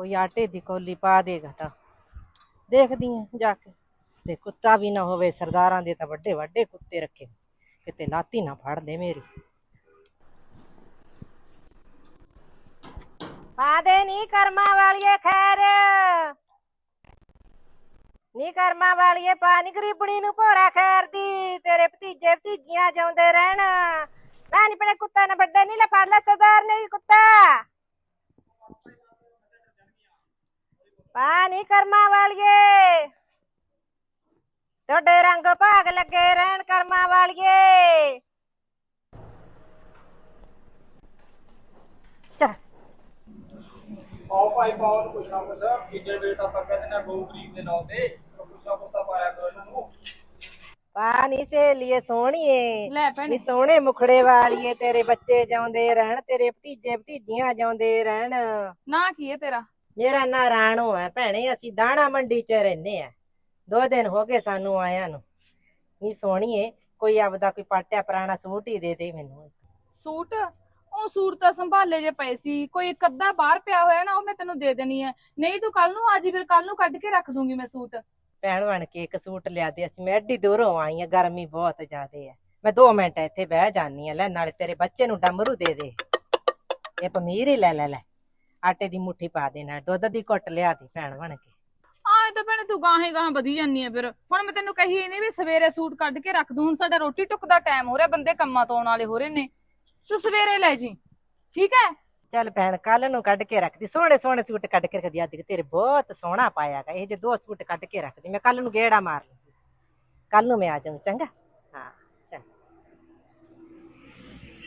ਕੋਈ ਆਟੇ ਦੀ ਕੋਲੀ ਪਾ ਦੇਗਾ ਤਾਂ। ਦੇਖਦੀ ਆ ਜਾ ਕੇ। ਤੇ ਕੁੱਤਾ ਵੀ ਨਾ ਹੋਵੇ, ਸਰਦਾਰਾਂ ਦੇ ਤਾਂ ਵੱਡੇ ਵੱਡੇ ਕੁੱਤੇ ਰੱਖੇ। ਕਿਤੇ ਲਾਤੀ ਨਾ ਫੜ ਲੈ ਮੇਰੀ। ਪਾ ਦੇ ਨੀ ਕਰਮਾਂ ਵਾਲੀਏ ਖੈਰ। ਨੀ ਕਰਮਾਂ ਵਾਲੀਏ ਪਾ ਨੀ ਗਰੀਬਣੀ ਨੂੰ ਭੋਰਾ ਖੈਰ ਦੀ। ਤੇਰੇ ਭਤੀਜੇ ਭਤੀਜੀਆਂ ਜਾਉਂਦੇ ਰਹਿਣ। ਨਾ ਨੀ ਪੜੇ ਕੁੱਤਾ ਨਾ ਵੱਡੇ, ਨੀ ਲੈ ਫੜ ਲੈ ਸਰਦਾਰ ਨੇ ਕੁੱਤਾ। ਪਾ ਨੀ ਕਰਮਾਂ ਵਾਲੀਏ। ਤੁਹਾਡੇ ਰੰਗ ਭਾਗ ਲੱਗੇ ਰਹਿਣ ਕਰਮਾਂ ਵਾਲੀਏ। ਚੱਲ। ਆਓ ਭਾਈ ਪਾਵਨ ਕੁਛ ਨਾ ਕੁਛ ਕਿੱਡੇ ਵੇਟ ਆਪਾਂ ਕਹਿੰਦੇ ਨੇ ਗਊ ਗਰੀਬ ਦੇ ਨਾਂ ਤੇ ਕੁਛ ਨਾ ਕੁਛ ਤਾਂ ਪਾਇਆ ਕਰੋ ਇਹਨਾਂ। ਨੂੰ ਪਾ ਨੀ ਸਹੇਲੀਏ ਸੋਹਣੀਏ ਲੈ ਨੀ ਭੈਣੇ ਸੋਹਣੇ ਮੁਖੜੇ ਵਾਲੀਏ ਤੇਰੇ ਬੱਚੇ ਜਾਉਂਦੇ ਰਹਿਣ ਤੇਰੇ ਭਤੀਜੇ ਭਤੀਜੀਆਂ ਜਾਉਂਦੇ ਰਹਿਣ। ਨਾ ਕੀ ਹੈ ਤੇਰਾ? ਮੇਰਾ ਨਾਂ ਰਾਣੋ ਹੈ ਭੈਣੇ ਅਸੀਂ ਦਾਣਾ ਮੰਡੀ 'ਚ ਰਹਿੰਦੇ ਆ। ਦੋ ਦਿਨ ਹੋ ਗਏ ਸਾਨੂੰ ਆਇਆਂ ਨੂੰ। ਨੀ ਸੋਹਣੀਏ ਕੋਈ ਆਪਦਾ ਕੋਈ ਪਾਟਿਆ ਪੁਰਾਣਾ ਸੂਟ ਹੀ ਦੇ ਦੇ ਮੈਨੂੰ। ਸੂਟ? ਉਹ ਸੂਟ ਤਾਂ ਸੰਭਾਲੇ ਜੇ ਪਏ ਸੀ। ਕੋਈ ਇੱਕ ਅੱਧਾ ਬਾਹਰ ਪਿਆ ਹੋਇਆ ਨਾ ਉਹ ਮੈਂ ਤੈਨੂੰ ਦੇ ਦੇਣੀ ਹੈ ਨਹੀਂ ਤੂੰ ਕੱਲ ਨੂੰ ਆ ਜੀ ਫਿਰ ਕੱਲ ਨੂੰ ਕੱਢ ਕੇ ਰੱਖ ਦੂੰਗੀ ਮੈਂ ਸੂਟ। ਭੈਣ ਬਣ ਕੇ ਇੱਕ ਸੂਟ ਲਿਆ ਦੇ। ਅਸੀਂ ਮੈਂ ਐਡੀ ਦੂਰੋਂ ਆਈ ਆ ਗਰਮੀ ਬਹੁਤ ਜ਼ਿਆਦੇ ਆ। ਮੈਂ 2 ਮਿੰਟ ਇੱਥੇ ਬਹਿ ਜਾਨੀ ਆ। ਲੈ ਨਾਲੇ ਤੇਰੇ ਬੱਚੇ ਨੂੰ ਡਮਰੂ ਦੇ ਦੇ। ਇਹ ਪਮੀਰ ਹੀ ਲੈ ਲੈ ਲੈ। ਆਟੇ ਦੀ ਮੁੱਠੀ ਪਾ ਦੇ ਨਾਲ ਦੁੱਧ ਦੀ ਘੁੱਟ ਲਿਆ ਦੀ ਭੈਣ ਬਣ ਕੇ। ਆਏ ਤਾਂ ਭੈਣੇ ਤੂੰ ਗਾਹੇ ਗਾਹਾਂ ਵਧੀ ਜਾਂਦੀ ਹੈ ਫਿਰ। ਹੁਣ ਮੈਂ ਤੈਨੂੰ ਕਹੀ ਨਹੀਂ ਵੀ ਸਵੇਰੇ ਸੂਟ ਕੱਢ ਕੇ ਰੱਖ ਦੂੰ ਹੁਣ ਸਾਡਾ ਰੋਟੀ ਟੁੱਕ ਦਾ ਟਾਈਮ ਹੋ ਰਿਹਾ ਬੰਦੇ ਕੰਮਾਂ ਤੋਂ ਆਉਣ ਵਾਲੇ ਹੋ ਰਹੇ ਨੇ। ਤੂੰ ਸਵੇਰੇ ਲੈ ਜੀ ਠੀਕ ਹੈ? ਚੱਲ ਭੈਣ ਕੱਲ ਨੂੰ ਕੱਢ ਕੇ ਰੱਖਦੀ ਸੋਹਣੇ ਸੋਹਣੇ ਸੂਟ ਕੱਢ ਕੇ ਰੱਖਦੀ ਅੱਜ ਤੇਰੇ ਬਹੁਤ ਸੋਹਣਾ ਪਾਇਆਗਾ ਇਹ ਜੇ ਦੋ ਸੂਟ ਕੱਢ ਕੇ ਰੱਖਦੀ ਮੈਂ ਕੱਲ ਨੂੰ ਗੇੜਾ ਮਾਰ ਲੂੰਗੀ। ਕੱਲ ਨੂੰ ਮੈਂ ਆ ਜਾਊਂ ਚੰਗਾ?